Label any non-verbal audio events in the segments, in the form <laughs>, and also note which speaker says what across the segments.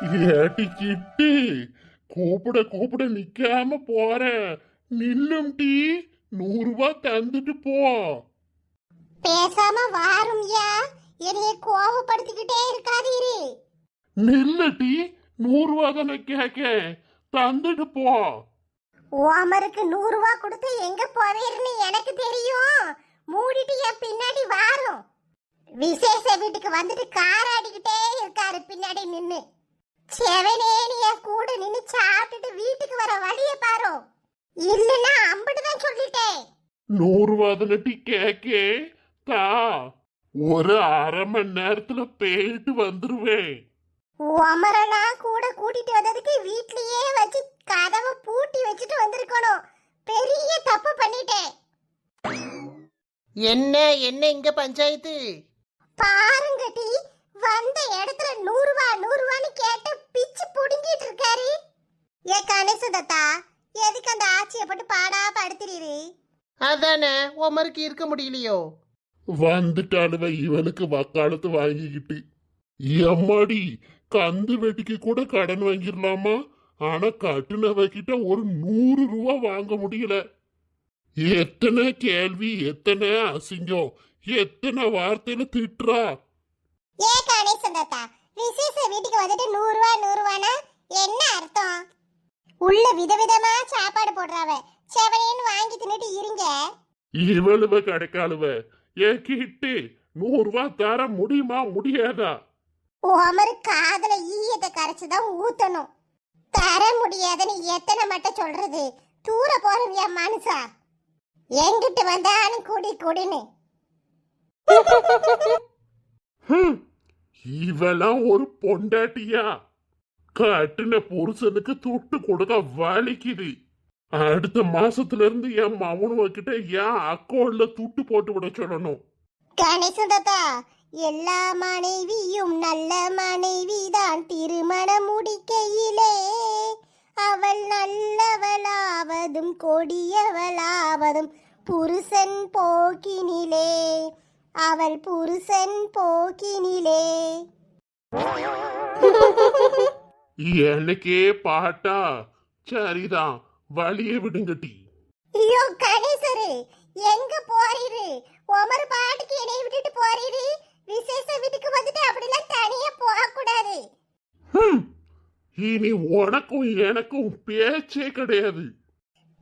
Speaker 1: ஏட்டி கிட்டி கூப்பிட கூப்பிட நிக்காம போற. நில்லும் டீ நூறு ரூபாய் தந்துட்டு போ.
Speaker 2: பேசாம வாரும்யா. என்னைய கோவப்படுத்திக்கிட்டே இருக்காதீரு.
Speaker 1: நில்லு டீ நூறு ரூபாய் தானே கேக்க. தந்துட்டு போ.
Speaker 2: ஓமருக்கு நூறு கொடுத்து எங்க போவீர்னு எனக்கு தெரியும். மூடிட்டு என் பின்னாடி வாரும். விசேஷ வீட்டுக்கு வந்துட்டு காராடிக்கிட்டே இருக்காரு பின்னாடி நின்னு. செவனேன்னு என் கூட நின்னு சாப்பிட்டுட்டு வீட்டுக்கு வர வழிய பாரு. இல்லைன்னா அம்பிட்டுதான் சொல்லிட்டேன்.
Speaker 1: நூறு ரூபாய் தானே டீ கேக்கே தா. ஒரு அரை மணி நேரத்துல போயிட்டு வந்துருவேன்.
Speaker 2: அமரனா கூட கூட்டிட்டு வந்ததுக்கு வீட்லயே வச்சு கதவை பூட்டி வச்சுட்டு வந்திருக்கணும். பெரிய தப்பு பண்ணிட்டேன்.
Speaker 3: என்ன என்ன இங்க பஞ்சாயத்து?
Speaker 2: பாருங்க டி வந்த இடத்துல நூறு ரூபா நூறு ரூபான்னு கேட்டு பிச்சு புடுங்கிட்டு இருக்காரு. ஏ கணேசதத்தா எதுக்கு அந்த ஆட்சியை போட்டு பாடா படுத்துறீரு?
Speaker 3: அதானே உமருக்கு இருக்க முடியலையோ?
Speaker 1: வந்துட்டாளுவ இவனுக்கு வக்காலத்து வாங்கிக்கிட்டு. எம்மாடி கந்து வெட்டிக்கு கூட கடன் வாங்கிடலாமா ஆனா கட்டுனவகிட்ட ஒரு நூறு ரூபா வாங்க முடியல. எத்தனை கேள்வி எத்தனை அசிங்கம் எத்தனை வார்த்தையில திட்டுறா?
Speaker 2: ஏ கணேசதத்தா விசேஷ வீட்டுக்கு வந்துட்டு நூறு ரூபா நூறு ரூபானா என்ன அர்த்தம்? உள்ள விதவிதமா சாப்பாடு போடுறாவ. செவனேன்னு வாங்கி தின்னுட்டு இருங்க.
Speaker 1: இவளுவ கிடைக்காளுவ ஏ கிட்டு நூறு ரூபா தர முடியுமா முடியாதா?
Speaker 2: உமரு காதுல ஈயத்தை கரைச்சுதான் ஊத்தணும். தர முடியாதுன்னு எத்தனை மட்டும் சொல்றது? தூர போறவியா மனுஷா? எங்கிட்டு வந்தாலும் குடி குடின்னு.
Speaker 1: இவெல்லாம் ஒரு பொண்டாட்டியா? கட்டின புருஷனுக்கு துட்டு கொடுக்க வலிக்குது. அடுத்த மாசத்துல இருந்து என் மவனுவ கிட்ட என் அக்கௌண்ட்ல துட்டு போட்டு விட சொல்லணும்.
Speaker 2: கணேசன் எல்லா மனைவியும் நல்ல மனைவிதான். திருமணம் முடிக்கையிலே அவள் நல்லவளாவதும் கொடியவளாவதும் புருஷன் போக்கினிலே அவள் புருஷன் போக்கினிலே.
Speaker 1: எனக்கே பாட்டா? சரிதான் வழிய விடுங்கட்டி
Speaker 2: ஐயோ கணேசரு எங்க போறீரு? உமர் பாட்டுக்கு என்னை விட்டுட்டு போறீரு? விசேஷ வீட்டுக்கு வந்துட்டு அப்படிலாம் தனியா போக கூடாது
Speaker 1: இனி உனக்கும் எனக்கும் பேச்சே கிடையாது.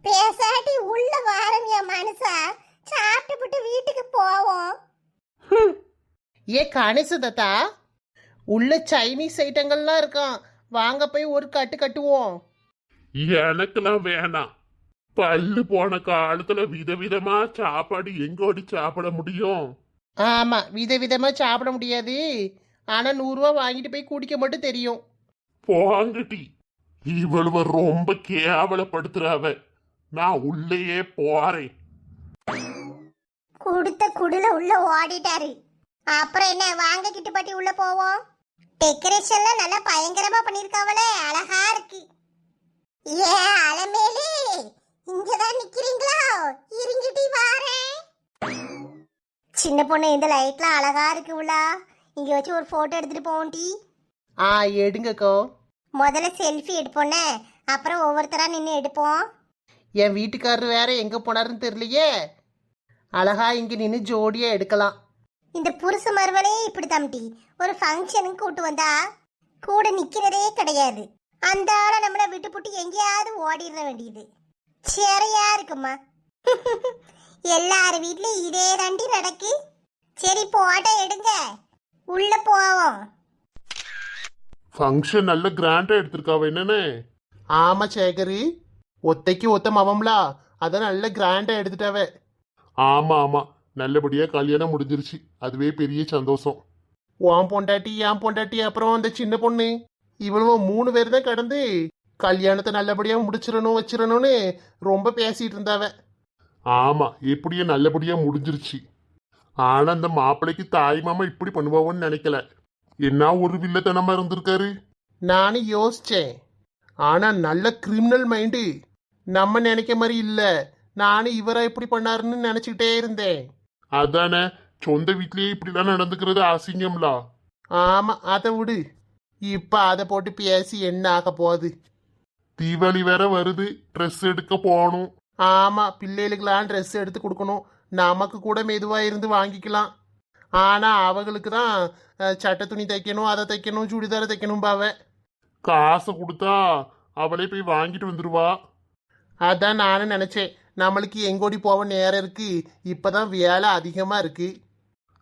Speaker 2: பேசாட்டி உள்ள வாரம் என் மனுஷா சாப்பிட்டுப்புட்டு வீட்டுக்கு போவோம்.
Speaker 3: ஏ கணேசதத்தா உள்ள சைனீஸ் ஐட்டங்கள்லாம் இருக்கான் வாங்க போய் ஒரு கட்டு கட்டுவோம்.
Speaker 1: எனக்கெல்லாம் வேணாம். பல்லு போன காலத்துல விதவிதமா சாப்பாடு எங்கோடி சாப்பிட முடியும்?
Speaker 3: ஆமா விதவிதமா சாப்பிட முடியாது. ஆனா நூறுரூவா வாங்கிட்டு போய் குடிக்க மட்டும் தெரியும்.
Speaker 1: போங்கட்டி. இவளுவ ரொம்ப கேவலப்படுத்துறாவ நான் உள்ளேயே போறேன்.
Speaker 2: குடுல உள்ள ஓடிட்டாரு. அப்புறம் என்ன வாங்க கிட்டுப்பட்டி உள்ள போவோம்? டெக்கரேஷன்லாம் நல்லா பயங்கரமா பண்ணிருக்காவளே அழகா இருக்கு. ஏ அலமேலு இங்கதான் நிக்கிறீங்களா? இருங்கிட்டி வாரேன். சின்ன பொண்ணு இந்த லைட்லாம் அழகா இருக்கு உள்ளா இங்க வச்சு ஒரு போட்டோ எடுத்துட்டு போவோம் டி.
Speaker 3: ஆ எடுங்கக்கோ.
Speaker 2: முதல்ல செல்ஃபி எடுப்போன்னே அப்புறம் ஒவ்வொருத்தரா நின்று எடுப்போம்.
Speaker 3: என் வீட்டுக்காரர் வேற எங்க போனாருன்னு தெரியலையே. அழகா இங்க நின்று ஜோடியா எடுக்கலாம்.
Speaker 2: இந்த புருஷ மருமலே இப்படி தம்பி ஒரு ஃபங்க்ஷனுக்கு கூட்டு வந்தா கூட நிக்கிறதே கிடையாது. அந்த ஆளை நம்மளை விட்டு புட்டு எங்கேயாவது ஓடிட வேண்டியது. சரியா இருக்குமா? எல்லார் வீட்லயும் இதே தாண்டி நடக்கு. சரி போட்டோ எடுங்க. உள்ள போவோம்.
Speaker 1: ஃபங்க்ஷன் நல்ல கிராண்டா எடுத்திருக்காவ என்னன்னு?
Speaker 3: ஆமா சேகரு. ஒத்தைக்கு ஒத்த மவம்லா. அதான் நல்ல கிராண்டா எடுத்துட்டாவ.
Speaker 1: ஆமா ஆமா. நல்லபடியா கல்யாணம் முடிஞ்சிருச்சு. அதுவே பெரிய சந்தோஷம்.
Speaker 3: உன் பொண்டாட்டி என் பொண்டாட்டி அப்புறம் அந்த சின்ன பொண்ணு. இவ்வளவு மூணு பேர் தான் கடந்து கல்யாணத்தை நல்லபடியா முடிச்சிடணும் வச்சிடணும்னு ரொம்ப பேசிட்டு இருந்தாவ.
Speaker 1: ஆமா எப்படியோ நல்லபடியா முடிஞ்சிருச்சு. ஆனா அந்த மாப்பிள்ளைக்கு தாய் மாமா இப்படி பண்ணுவாவோன்னு நினைக்கல. என்ன ஒரு வில்லத்தனமா இருந்திருக்காரு?
Speaker 3: நானும் யோசிச்சேன். ஆனா நல்ல கிரிமினல் மைண்டு நம்ம நினைக்க மாதிரி இல்ல. நானும் இவரா இப்படி பண்ணாருன்னு நினைச்சுக்கிட்டே இருந்தேன்.
Speaker 1: அதானே சொந்த வீட்லயே இப்படிலாம் நடந்துக்கிறது அசிங்கம்லா?
Speaker 3: ஆமா அதை விடு. இப்ப அதை போட்டு பேசி என்ன ஆக போகுது?
Speaker 1: தீபாவளி வேற வருது ட்ரெஸ் எடுக்க போகணும்.
Speaker 3: ஆமா பிள்ளைகளுக்கெல்லாம் ட்ரெஸ் எடுத்து கொடுக்கணும். நமக்கு கூட மெதுவா இருந்து வாங்கிக்கலாம். ஆனா அவங்களுக்கு தான் அஹ், சட்டை துணி தைக்கணும் அதை தைக்கணும் சுடிதார் தைக்கணும் பாவ.
Speaker 1: காசை கொடுத்தா அவளே போய் வாங்கிட்டு வந்துருவா.
Speaker 3: அதான் நானும் நினைச்சேன். நம்மளுக்கு எங்கோடி போக நேரம் இருக்கு. இப்பதான் வேலை அதிகமா இருக்கு.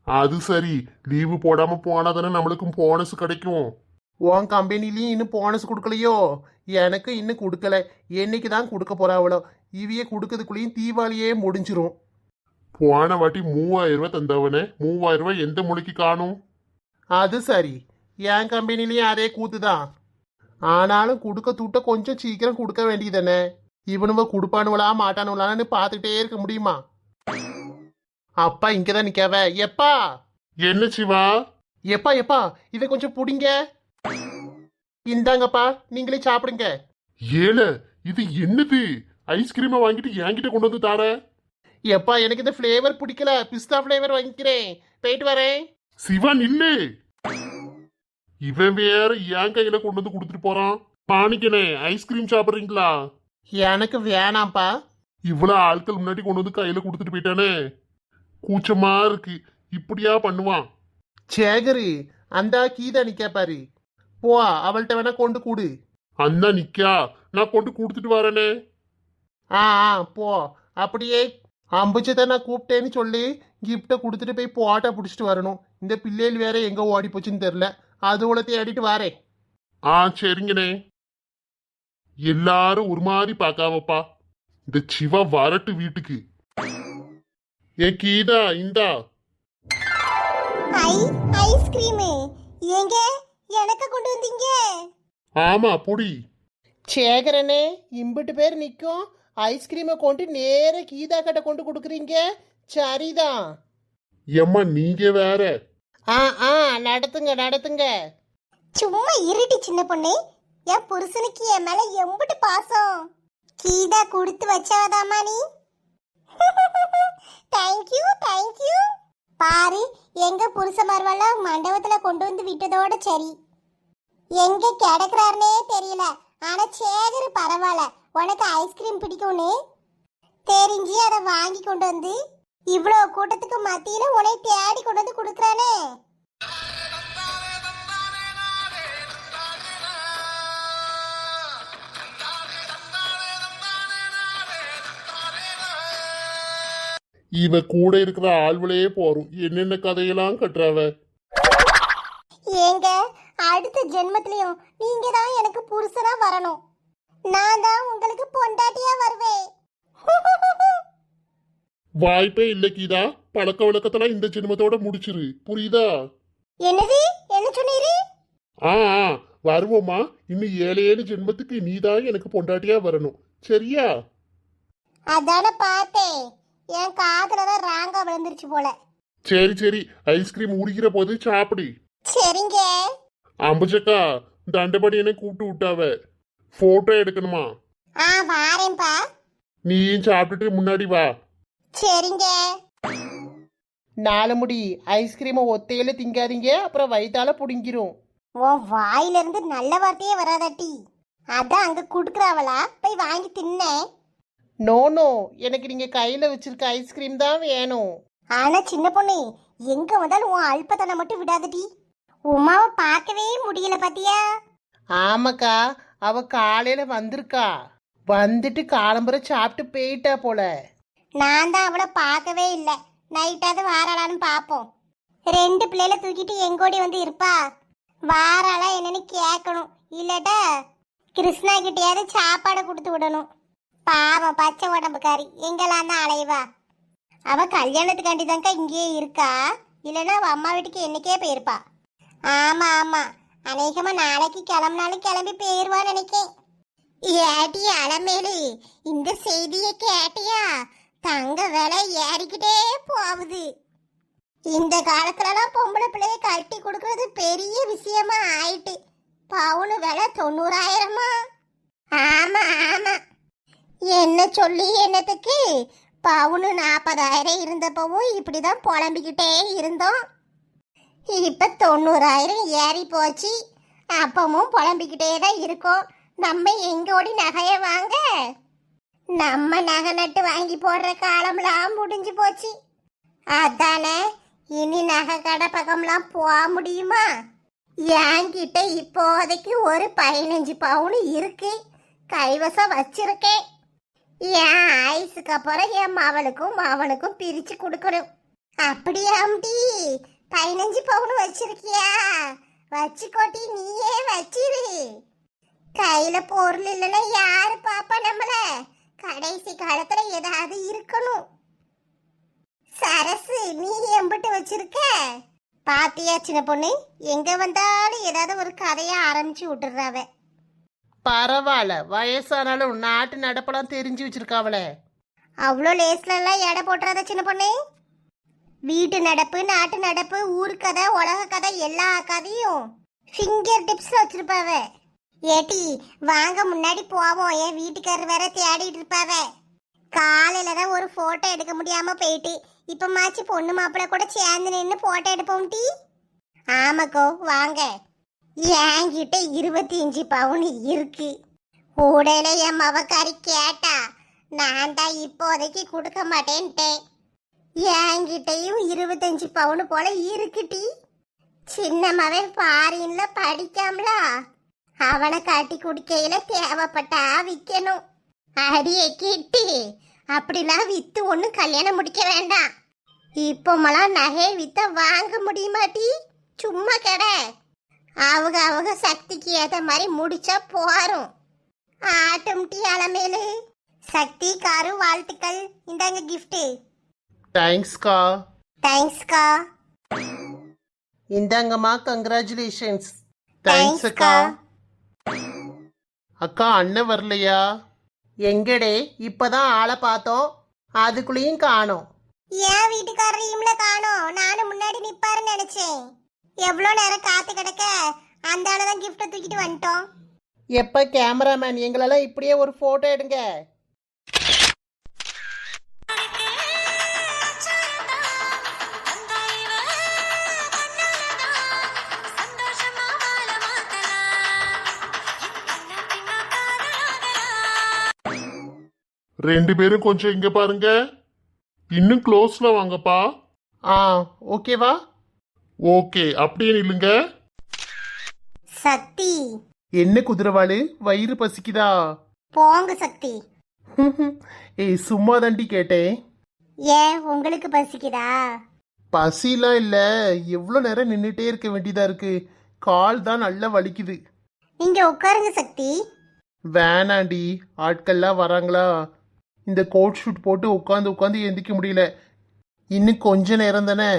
Speaker 1: அது சரி. லீவு போடாம போனா தானே நம்மளுக்கும் போனஸ் கிடைக்கும்.
Speaker 3: உன் கம்பெனிலையும் இன்னும் போனஸ் கொடுக்கலையோ? எனக்கு இன்னும் கொடுக்கல. என்னைக்கு தான் கொடுக்க போறாவளோ இவைய கொடுக்கறதுக்குள்ளேயும் தீபாவளியே முடிஞ்சிரும்.
Speaker 1: போன வாட்டி மூவாயிரம் ரூபாய் தந்தவனே. மூவாயிரம் ரூபாய் எந்த மொழிக்கு காணும்?
Speaker 3: அது சரி. என் கம்பெனிலையும் அதே கூத்து தான். ஆனாலும் கொடுக்க தூட்ட கொஞ்சம் சீக்கிரம் கொடுக்க வேண்டியதானே இவனுவ கொடுப்பானுவலா மாட்டானுவலான்னு பார்த்துக்கிட்டே இருக்க முடியுமா? அப்பா இங்கதான் நிக்காவ. எப்பா?
Speaker 1: என்ன சிவா?
Speaker 3: எப்பா எப்பா? இதை கொஞ்சம் புடிங்க. இந்தாங்கப்பா நீங்களே சாப்பிடுங்க.
Speaker 1: ஏல இது என்னது? ஐஸ்கிரீமை வாங்கிட்டு என்கிட்ட கொண்டு வந்து தார?
Speaker 3: எப்பா எனக்கு இந்த ஃப்ளேவர் பிடிக்கல. பிஸ்தா ஃப்ளேவர் வாங்கிக்கிறேன். போயிட்டு வரேன்.
Speaker 1: சிவா நில்லு. இவன் வேற என் கையில கொண்டு வந்து கொடுத்துட்டு போறான். பாணிக்கனே ஐஸ்கிரீம் சாப்பிடுறீங்களா?
Speaker 3: எனக்கு வேணாம்ப்பா.
Speaker 1: இவ்வளவு ஆட்கள் முன்னாடி கொண்டு வந்து கையில கொடுத்துட்டு போயிட்டானே. கூச்சமா இருக்கு. இப்படியா பண்ணுவான்?
Speaker 3: சேகரு அந்த கீதா நிக்கா பாரு. போ அவள்கிட்ட வேணா கொண்டு கூடு.
Speaker 1: அண்ணா நிக்கா. நான் கொண்டு கொடுத்துட்டு வரேனே.
Speaker 3: ஆ ஆ போ. அப்படியே அம்புச்சத்தை நான் கூப்பிட்டேன்னு சொல்லி கிஃப்டை கொடுத்துட்டு போய் போட்டா பிடிச்சிட்டு வரணும். இந்த பிள்ளைகள் வேற எங்க ஓடி போச்சுன்னு தெரில அதுவளை தேடிட்டு வரேன்.
Speaker 1: ஆ சரிங்கண்ணே. எல்லாரும் ஒரு மாதிரி பார்க்காமப்பா. இந்த சிவா வரட்டு வீட்டுக்கு. ஏ கீதா இந்தா.
Speaker 2: ஐ ஐஸ்கிரீம் ஏங்க எனக்கு கொண்டு வந்தீங்க?
Speaker 1: ஆமா பொடி.
Speaker 3: சேகரனே இம்பிட்டு பேர் நிற்கும் ஐஸ்கிரீமை கொண்டு நேர கீதா கிட்ட கொண்டு கொடுக்குறீங்க. சரிதான்
Speaker 1: எம்மா நீங்க வேற.
Speaker 3: ஆ ஆ நடத்துங்க நடத்துங்க.
Speaker 2: சும்மா இருட்டி சின்ன பொண்ணு. என் புருஷனுக்கு என் மேல எம்புட்டு பாசம். கீதா கொடுத்து வச்சவதாமா நீ தேங்க்யூ தேங்க்யூ பாரு எங்க புருஷ மருவல மண்டபத்துல கொண்டு வந்து விட்டதோட சரி. எங்க கிடக்குறாருனே தெரியல. ஆனா சேகர் பரவாயில்ல. உனக்கு ஐஸ்கிரீம் பிடிக்கும்னு. தெரிஞ்சு அதை வாங்கி கொண்டு வந்து இவ்வளோ கூட்டத்துக்கு மத்தியில உன்னை தேடி கொண்டு வந்து கொடுக்குறானே.
Speaker 1: இவ கூட இருக்கிற ஆள்வளையே போறோம் என்னென்ன கதையெல்லாம் கட்டுறாவ?
Speaker 2: ஏங்க அடுத்த ஜென்மத்திலையும் நீங்க தான் எனக்கு புருஷனா வரணும். நான் தான் உங்களுக்கு பொண்டாட்டியா வருவேன்.
Speaker 1: வாய்ப்பே இல்ல கீதா. பழக்க வழக்கத்தெல்லாம் இந்த ஜென்மத்தோட முடிச்சிரு. புரியுதா?
Speaker 2: என்னது? என்ன சொன்னீரு?
Speaker 1: ஆ ஆ, வருவோமா இன்னும் ஏழு ஏழு ஜென்மத்துக்கு நீதான் எனக்கு பொண்டாட்டியா வரணும். சரியா?
Speaker 2: அதான பார்த்தேன். என் காதுல தான் ராங்கா விழுந்துருச்சு போல.
Speaker 1: சரி சரி ஐஸ்கிரீம் உரிக்கிற போது சாப்பிடு.
Speaker 2: சரிங்க.
Speaker 1: அம்புச்சக்கா தண்டபடி என்ன கூப்பிட்டு விட்டாவ. போட்டோ எடுக்கணுமா?
Speaker 2: ஆ வாரேன்பா
Speaker 1: நீயும் சாப்பிட்டுட்டு முன்னாடி வா.
Speaker 2: சரிங்க.
Speaker 3: நாலு முடி ஐஸ்கிரீமை ஒத்தையில திங்காதீங்க அப்புறம் வயித்தால புடுங்கிரும்.
Speaker 2: உன் வாயில இருந்து நல்ல வார்த்தையே வராதாட்டி அதான் அங்க குடுக்குறாவளா போய் வாங்கி தின்னேன்.
Speaker 3: No no. எனக்கு நீங்க கையில வச்சிருக்க ஐஸ்கிரீம் தான் வேணும்.
Speaker 2: ஆனா சின்ன பொண்ணு எங்க வந்தாலும் உன் அல்பத்தனை மட்டும் விடாதடி. உமாவை பார்க்கவே முடியல பாத்தியா?
Speaker 3: ஆமாக்கா அவ காலையில வந்திருக்கா. வந்துட்டு காலம்புற சாப்பிட்டு போயிட்டா போல.
Speaker 2: நான் தான் அவளை பார்க்கவே இல்லை. நைட்டாவது வாராளான்னு பார்ப்போம். ரெண்டு பிள்ளைல தூக்கிட்டு எங்கோடி வந்து இருப்பா. வாராளா என்னன்னு கேட்கணும். இல்லாட்டா கிருஷ்ணா கிட்டயாவது சாப்பாடை கொடுத்து விடணும். பாவம் பச்சை உடம்புக்காரி. எங்கெல்லாம் தான் அலைவா? அவ கல்யாணத்துக்காண்டி தான்க்கா இங்கேயே இருக்கா? இல்லைன்னா அவள் அம்மா வீட்டுக்கு என்னைக்கே போயிருப்பா. ஆமா ஆமா. அநேகமா நாளைக்கு கிளம்புனாலும் கிளம்பி போயிருவான்னு நினைக்கேன். ஏடி அலமேலு இந்த செய்தியை கேட்டியா? தங்க விலை ஏறிக்கிட்டே போகுது. இந்த காலத்துலலாம் பொம்பளை பிள்ளைய கட்டி கொடுக்கறது பெரிய விஷயமா ஆயிட்டு. பவுனு விலை தொண்ணூறாயிரமா? ஆமா ஆமா. என்ன சொல்லி என்னத்துக்கு? பவுனு நாற்பதாயிரம் இருந்தப்பவும் இப்படிதான் புலம்பிக்கிட்டே இருந்தோம். இப்போ தொண்ணூறாயிரம் ஏறி போச்சு. அப்பமும் புலம்பிக்கிட்டே தான் இருக்கோம். நம்ம எங்கோடி நகையை வாங்க? நம்ம நகை நட்டு வாங்கி போடுற காலம்லாம் முடிஞ்சு போச்சு. அதானே இனி நகை கடை பக்கம்லாம் போக முடியுமா? என்கிட்ட இப்போதைக்கு ஒரு பதினஞ்சு பவுன் இருக்கு. கைவசம் வச்சிருக்கேன். என் ஆயுசுக்கு அப்புறம் என் மவனுக்கும் மவனுக்கும் பிரிச்சு கொடுக்கணும். அப்படியாம்டி பதினஞ்சு பவுன் வச்சிருக்கியா? வச்சுக்கோட்டி நீயே வச்சிரு. கையில பொருள் இல்லைன்னா யாரு பாப்பா நம்மள? கடைசி காலத்துல ஏதாவது இருக்கணும். சரசு நீ எம்பிட்டு வச்சிருக்க? பாத்தியா சின்ன பொண்ணு? எங்க வந்தாலும் ஏதாவது ஒரு கதையை ஆரம்பிச்சு விட்டுறாவ
Speaker 3: பரவாயில்ல. வயசானாலும் நாட்டு நடப்பெல்லாம் தெரிஞ்சு வச்சிருக்காவளே.
Speaker 2: அவ்வளோ லேஸ்ல எடை போட்டுறத சின்ன பொண்ணு. வீட்டு நடப்பு நாட்டு நடப்பு ஊர் கதை உலக கதை எல்லா கதையும் ஃபிங்கர் டிப்ஸில் வச்சிருப்பாவ. ஏட்டி வாங்க முன்னாடி போவோம். என் வீட்டுக்காரர் வேற தேடிட்டு இருப்பாவ. காலையில தான் ஒரு ஃபோட்டோ எடுக்க முடியாம போயிட்டு இப்ப மாச்சு பொண்ணு மாப்பிள்ளை கூட சேர்ந்து நின்று ஃபோட்டோ எடுப்போம் டீ. ஆமாக்கோ வாங்க. என்கிட்ட இருபத்தி அஞ்சு பவுன் இருக்கு. உடனே என் மவக்காரி கேட்டா நான் தான் இப்போதைக்கு கொடுக்க மாட்டேன்ட்டேன். என்கிட்டயும் இருபத்தஞ்சு பவுன் போல இருக்குட்டி சின்ன மவன் ஃபாரின்ல படிக்காமலா? அவனை கட்டி குடிக்கையில தேவைப்பட்டா விற்கணும் அடியே கிட்டி அப்படிலாம் வித்து ஒன்றும் கல்யாணம் முடிக்க வேண்டாம். இப்போமெல்லாம் நகை வித்த வாங்க முடியுமாட்டி சும்மா கடை. அவங்க அவங்க சக்திக்கு ஏத்த மாதிரி முடிச்சா போறோம். ஆட்டும் டீ அலமேலு. சக்தி காரு வாழ்த்துக்கள். இந்தாங்க gift.
Speaker 3: தேங்க்ஸ்க்கா
Speaker 2: தேங்க்ஸ்க்கா
Speaker 3: இந்தாங்கம்மா கங்க்ராச்சுலேஷன்ஸ்
Speaker 2: தேங்க்ஸ் அக்கா
Speaker 3: அக்கா அண்ணன் வரலையா? எங்கடே இப்பதான் ஆளை பார்த்தோம். அதுக்குள்ளேயும் காணோம்.
Speaker 2: ஏன் வீட்டுக்காரரையும்ல காணோம். நானும் முன்னாடி நிப்பாருன்னு நினைச்சேன். எவ்வளோ நேரம் காத்து கிடக்க? அந்த ஆளு தான் கிஃப்ட்டை தூக்கிட்டு வந்துட்டோம்.
Speaker 3: எப்ப கேமராமேன் எங்களெல்லாம் இப்படியே ஒரு போட்டோ எடுங்க.
Speaker 1: ரெண்டு பேரும் கொஞ்சம் இங்க பாருங்க. இன்னும் க்ளோஸ்ல வாங்கப்பா.
Speaker 3: ஆ ஓகேவா
Speaker 1: ஓகே அப்படியே நில்லுங்க.
Speaker 2: சக்தி.
Speaker 3: என்ன குதிரவாளு வயிறு பசிக்குதா?
Speaker 2: போங்க சக்தி. <laughs>
Speaker 3: ஏய் சும்மா தாண்டி கேட்டேன்.
Speaker 2: ஏன் உங்களுக்கு பசிக்குதா?
Speaker 3: பசிலாம் இல்ல எவ்வளோ நேரம் நின்றுட்டே இருக்க வேண்டியதா இருக்கு. கால் தான் நல்லா வலிக்குது.
Speaker 2: நீங்க உட்காருங்க சக்தி.
Speaker 3: வேணாண்டி ஆட்கள்லாம் வராங்களா? இந்த கோட் ஷூட் போட்டு உட்காந்து உட்காந்து எந்திக்க முடியல. இன்னும் கொஞ்ச நேரம் தானே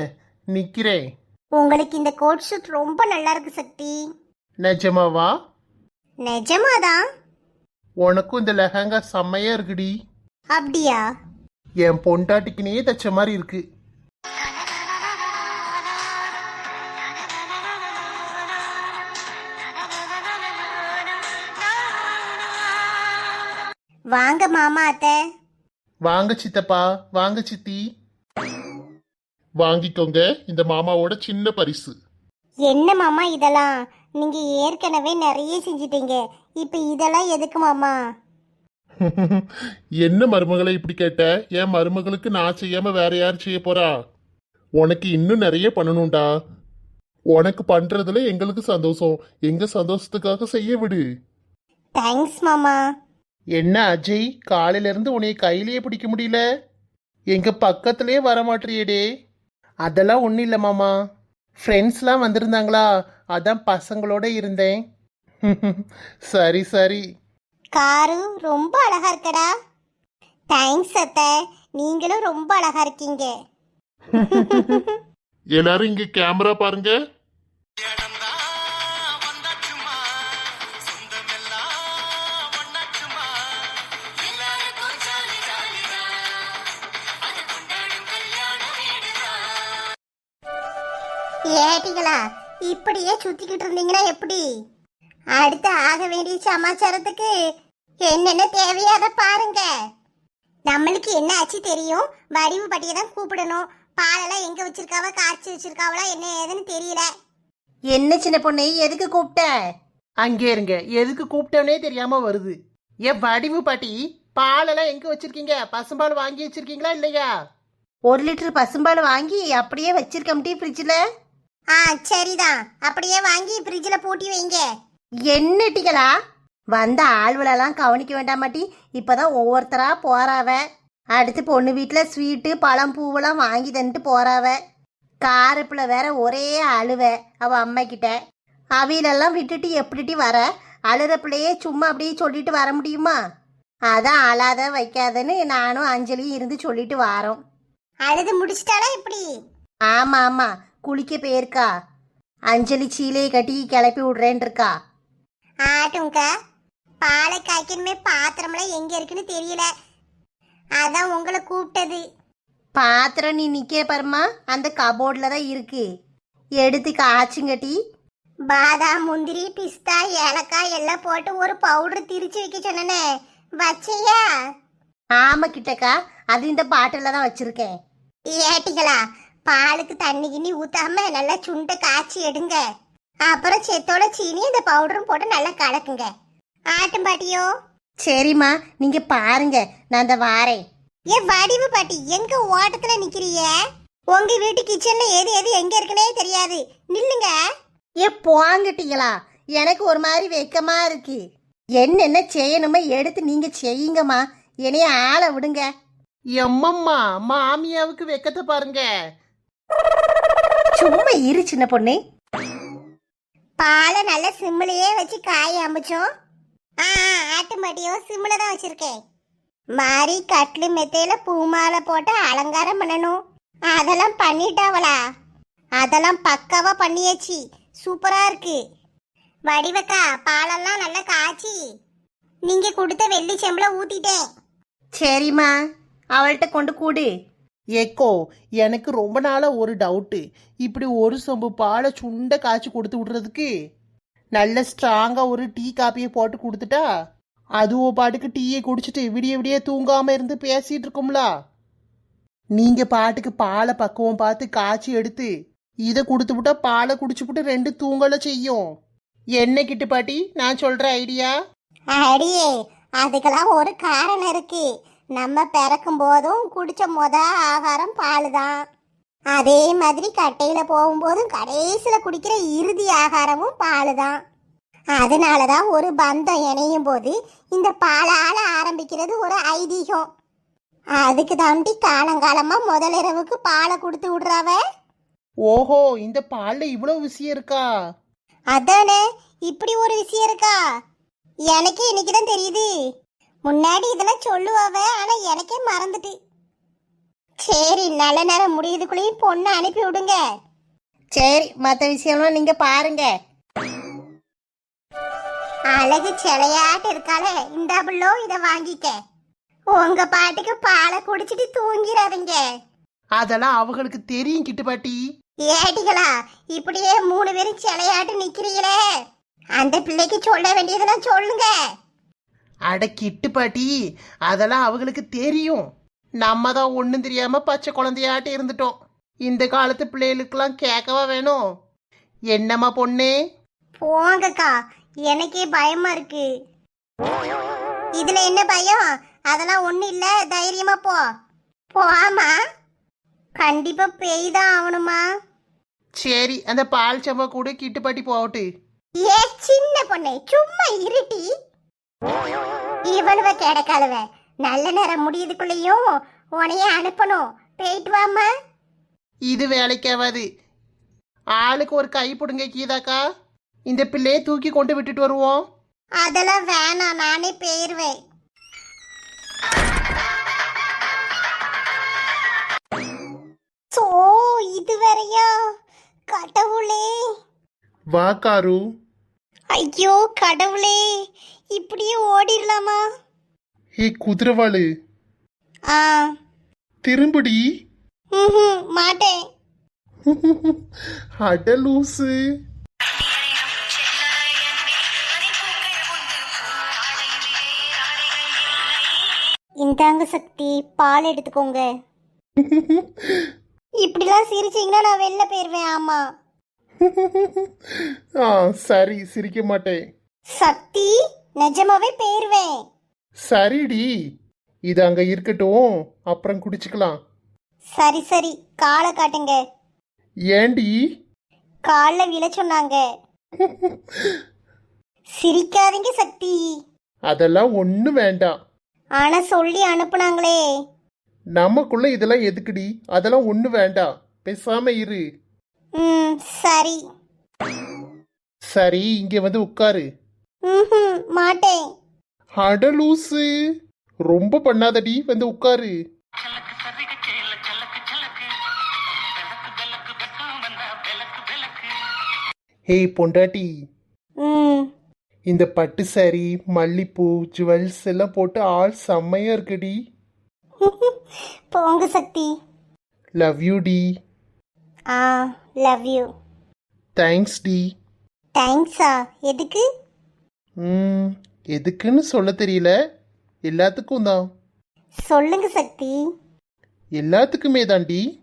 Speaker 3: நிக்கிறேன்.
Speaker 2: உங்களுக்கு இந்த கோட் ஷூட் ரொம்ப நல்லா இருக்கு சக்தி.
Speaker 3: நிஜமாவா?
Speaker 2: நிஜமாதான்.
Speaker 3: உனக்கும் இந்த லெஹங்கா செம்மையா இருக்குடி.
Speaker 2: அப்படியா?
Speaker 3: என் பொண்டாட்டிக்குனே தச்ச மாதிரி இருக்கு.
Speaker 2: வாங்க மாமா அத்தை.
Speaker 3: வாங்க சித்தப்பா வாங்க சித்தி.
Speaker 1: வாங்கிக்கோங்க இந்த மாமாவோட சின்ன பரிசு.
Speaker 2: என்ன மாமா இதெல்லாம்? நீங்க ஏற்கனவே நிறைய செஞ்சிட்டீங்க. இப்போ இதெல்லாம் எதுக்கு மாமா? <laughs>
Speaker 1: என்ன மருமகளை இப்படி கேட்ட? என் மருமகளுக்கு நான் செய்யாம வேற யார் செய்ய போறா? உனக்கு இன்னும் நிறைய பண்ணணும்டா. உனக்கு பண்றதுல எங்களுக்கு சந்தோஷம். எங்க சந்தோஷத்துக்காக செய்ய விடு.
Speaker 2: தேங்க்ஸ் மாமா.
Speaker 3: என்ன அஜய்? காலையில இருந்து உன்னைய கையிலேயே பிடிக்க முடியல? எங்க பக்கத்திலே வர மாட்டியேடே அதெல்லாம் ஒன்றும் இல்லை மாமா. ஃப்ரெண்ட்ஸ்லாம் வந்திருந்தாங்களா? அதான் பசங்களோட இருந்தேன். <laughs> சரி சரி.
Speaker 2: காரு ரொம்ப அழகா இருக்கடா. தேங்க்ஸ் அத்தை. நீங்களும் ரொம்ப அழகா இருக்கீங்க. <laughs>
Speaker 1: எல்லாரும் இங்க கேமரா பாருங்க.
Speaker 2: இப்படியே சுத்திக்கிட்டு இருந்தீங்கன்னா எப்படி? அடுத்து ஆக வேண்டிய சமாச்சாரத்துக்கு என்னென்ன தேவையோ அதை பாருங்க. நம்மளுக்கு என்ன ஆச்சு தெரியும்? வடிவு பட்டியை தான் கூப்பிடணும். பாலெல்லாம் எங்க வச்சிருக்காவ? காய்ச்சி வச்சிருக்காவளா? என்ன ஏதுன்னு தெரியல.
Speaker 4: என்ன சின்ன பொண்ணு எதுக்கு கூப்பிட்ட?
Speaker 3: அங்கே இருங்க. எதுக்கு கூப்பிட்டோன்னே தெரியாம வருது. ஏ வடிவு பாட்டி பாலெல்லாம் எங்க வச்சிருக்கீங்க? பசும்பால் வாங்கி வச்சிருக்கீங்களா இல்லையா?
Speaker 4: ஒரு லிட்டர் பசும்பால் வாங்கி அப்படியே வச்சிருக்கோம்டி ஃப்ரிட்ஜில்?
Speaker 2: ஆ சரிதான் அப்படியே வாங்கி ஃப்ரிட்ஜில் பூட்டி வைங்க.
Speaker 4: என்ன டீகளா வந்த ஆள்வலெல்லாம் கவனிக்க வேண்டாமாட்டி இப்போதான் ஒவ்வொருத்தரா போறாவ. அடுத்து பொண்ணு வீட்டில் ஸ்வீட்டு பழம் பூவெல்லாம் வாங்கி தந்துட்டு போறாவ. காரப்பில் வேற ஒரே அழுவ அவ அம்மா கிட்ட. அவிலெல்லாம் விட்டுட்டு எப்படிட்டி வர? அழுற பிள்ளையே சும்மா அப்படியே சொல்லிட்டு வர முடியுமா? அதான் அழாத வைக்காதன்னு நானும் அஞ்சலியும் இருந்து சொல்லிட்டு வாரோம்.
Speaker 2: அழுது முடிச்சிட்டாளா இப்படி?
Speaker 4: ஆமா ஆமா. குளிக்க போயிருக்கா? அஞ்சலி சீலையை கட்டி கிளப்பி விடுறேன் இருக்கா
Speaker 2: ஆட்டும்க்கா பாலை காய்க்கணுமே பாத்திரம்லாம் எங்க இருக்குன்னு தெரியல. அதான் உங்களை கூப்பிட்டது.
Speaker 4: பாத்திரம் நீ நிக்க பாருமா அந்த கபோர்டில் தான் இருக்கு. எடுத்து காய்ச்சுங்கட்டி
Speaker 2: பாதாம் முந்திரி பிஸ்தா ஏலக்காய் எல்லாம் போட்டு ஒரு பவுடர் திரிச்சு வைக்க சொன்னனே. வச்சையா?
Speaker 4: ஆமா கிட்டக்கா அது இந்த பாட்டில் தான் வச்சிருக்கேன்.
Speaker 2: ஏட்டிங்களா பாலுக்கு தண்ணி கிண்ணி ஊத்தாம நல்லா சுண்டை காய்ச்சி எடுங்க. அப்புறம் செத்தோட சீனி இந்த பவுடரும் போட்டு நல்லா கலக்குங்க. ஆட்டும் பாட்டியோ?
Speaker 4: சரிம்மா நீங்க பாருங்க நான் இந்த வாரேன்.
Speaker 2: ஏ வடிவு பாட்டி எங்க ஓட்டத்துல நிக்கிறிய? உங்க வீட்டு கிச்சன்ல எது எது எங்க இருக்குன்னே தெரியாது. நில்லுங்க.
Speaker 4: ஏ போங்கட்டிங்களா? எனக்கு ஒரு மாதிரி வெக்கமா இருக்கு. என்னென்ன செய்யணுமோ எடுத்து நீங்க செய்யுங்கம்மா. என்னைய ஆளை விடுங்க.
Speaker 3: எம்மம்மா மாமியாவுக்கு வெக்கத்தை பாருங்க.
Speaker 4: சும்மா இரு சின்ன பொண்ணு.
Speaker 2: பாலை நல்ல சிம்மிலேயே வச்சு காய அமைச்சோம். ஆ ஆட்டு சிம்மில் தான் வச்சிருக்கேன். மாறி கட்லு மெத்தையில பூ மாலை போட்டு அலங்காரம் பண்ணணும். அதெல்லாம் பண்ணிட்டாவளா? அதெல்லாம் பக்காவா பண்ணியாச்சு. சூப்பரா இருக்கு. வடிவக்கா பாலெல்லாம் நல்லா காய்ச்சி. நீங்க கொடுத்த வெள்ளி செம்புல ஊத்திட்டேன்.
Speaker 4: சரிம்மா. அவள்கிட்ட கொண்டு கூடு.
Speaker 3: ஏக்கோ எனக்கு ரொம்ப நாளாக ஒரு டவுட்டு இப்படி ஒரு சொம்பு பாலை சுண்ட காய்ச்சி கொடுத்து விடுறதுக்கு? நல்ல ஸ்ட்ராங்காக ஒரு டீ காப்பியை போட்டு கொடுத்துட்டா? அதுவும் பாட்டுக்கு டீயை குடிச்சிட்டு விடிய விடிய தூங்காமல் இருந்து பேசிகிட்டு இருக்கோம்ல? நீங்கள் பாட்டுக்கு பாலை பக்குவம் பார்த்து காய்ச்சி எடுத்து இதை கொடுத்து விட்டா பாலை குடிச்சு விட்டு ரெண்டு தூங்கலை செய்யும். என்ன கிட்டு பாட்டி நான் சொல்கிற ஐடியா?
Speaker 2: அடியே அதுக்கெல்லாம் ஒரு காரணம் இருக்குது நம்ம பிறக்கும் போதும் குடிச்ச முத ஆகாரம் பால் தான் அதே மாதிரி கட்டையில போகும்போதும் கடைசியில குடிக்கிற இறுதி ஆகாரமும் பால் தான் அதனால தான் ஒரு பந்தம் இணையும் போது இந்த பாலால ஆரம்பிக்கிறது ஒரு ஐதீகம். அதுக்கு தாண்டி காலங்காலமா முதலிரவுக்கு பாலை கொடுத்து விடுறாவ?
Speaker 3: ஓஹோ இந்த பால்ல இவ்வளவு விஷயம் இருக்கா?
Speaker 2: அதானே இப்படி ஒரு விஷயம் இருக்கா? எனக்கே இன்னைக்கு தான் தெரியுது. முன்னாடி இதெல்லாம் சொல்லுவாவ ஆனா எனக்கே மறந்துட்டு. சரி நல்ல நேரம் முடியுதுக்குள்ளேயும் பொண்ணை அனுப்பி விடுங்க.
Speaker 4: சரி மற்ற விஷயம்லாம் நீங்க பாருங்க.
Speaker 2: அழகு சிலையாட்டு இருக்காளே இந்த புள்ளோ இத வாங்கிக்க. உங்க பாட்டுக்கு பாலை குடிச்சிட்டு தூங்கிடாதீங்க.
Speaker 3: அதெல்லாம் அவங்களுக்கு தெரியும் கிட்டு பாட்டி.
Speaker 2: ஏட்டிகளா இப்படியே மூணு பேரும் சிலையாட்டு நிக்கிறீங்களே. அந்த பிள்ளைக்கு சொல்ல வேண்டியதெல்லாம் சொல்லுங்க.
Speaker 3: அட கிட்டு பாட்டி. அதெல்லாம் அவங்களுக்கு தெரியும். நம்ம தான் ஒன்றும் தெரியாம பச்சை குழந்தையாட்டு இருந்துட்டோம். இந்த காலத்து பிள்ளைகளுக்கெல்லாம் கேட்கவா வேணும்? என்னம்மா பொண்ணே?
Speaker 2: போங்கக்கா எனக்கே பயமா இருக்கு. இதுல என்ன பயம்? அதெல்லாம் ஒண்ணு இல்ல தைரியமா போ. போமா கண்டிப்பா பெய்தான் ஆகணுமா
Speaker 3: சரி அந்த பால் சம்பா கூட கிட்டு பாட்டி போகட்டு
Speaker 2: ஏ சின்ன பொண்ணே சும்மா இருட்டி. இவனுவ கிடக்காளுவ நல்ல நேரம் முடியதுக்குள்ளேயும் உனைய அனுப்பணும் போயிட்டு வாமா
Speaker 3: இது வேலைக்காவாது. ஆளுக்கு ஒரு கை பிடுங்க கீதாக்கா. இந்த பிள்ளையை தூக்கி கொண்டு விட்டுட்டு வருவோம்.
Speaker 2: அதெல்லாம் வேணாம் நானே போயிருவேன். சோ இது வேறயா? கடவுளே.
Speaker 3: வா காரு.
Speaker 2: ஐயோ கடவுளே. இப்படியே ஓடிடலாமா?
Speaker 3: ஹே குதிரவாளு.
Speaker 2: ஆ.
Speaker 3: திரும்படி.
Speaker 2: ம்ஹும், மாட்டேன்.
Speaker 3: அட லூசு.
Speaker 2: இந்தாங்க சக்தி பால் எடுத்துக்கோங்க. <laughs> இப்படிலாம் சிரிச்சீங்கன்னா நான் வெளில போயிருவேன் ஆமா.
Speaker 3: ஆ சரி சிரிக்க மாட்டேன்.
Speaker 2: சக்தி நிஜமாவே போயிருவேன்.
Speaker 3: சரிடி. இது அங்க இருக்கட்டும். அப்புறம் குடிச்சுக்கலாம்.
Speaker 2: சரி சரி. காலை காட்டுங்க.
Speaker 3: ஏண்டி?
Speaker 2: காலில் விழ சொன்னாங்க. சிரிக்காதீங்க சக்தி.
Speaker 3: அதெல்லாம் ஒன்றும் வேண்டாம்.
Speaker 2: ஆனா சொல்லி அனுப்புனாங்களே.
Speaker 3: நமக்குள்ள இதெல்லாம் எதுக்குடி? அதெல்லாம் ஒன்றும் வேண்டாம். பேசாம இரு.
Speaker 2: ம் சரி.
Speaker 3: சரி இங்க வந்து உட்காரு.
Speaker 2: ம் மாட்டேன்.
Speaker 3: அட லூசு. ரொம்ப பண்ணாதடி வந்து உட்காரு. ஹேய் பொண்டாட்டி.
Speaker 2: ம்.
Speaker 3: இந்த பட்டு saree மல்லிப்பூ ஜுவல்ஸ் எல்லாம் போட்டு ஆள் செம்மையா இருக்குடி. <laughs>
Speaker 2: போங்க சக்தி.
Speaker 3: லவ் யூ டி.
Speaker 2: ஆ லவ் யூ
Speaker 3: தேங்க்ஸ் டி
Speaker 2: தேங்க்ஸா எதுக்கு?
Speaker 3: ம் எதுக்குன்னு சொல்ல தெரியல. எல்லாத்துக்கும் தான்.
Speaker 2: சொல்லுங்க சக்தி.
Speaker 3: எல்லாத்துக்குமே தாண்டி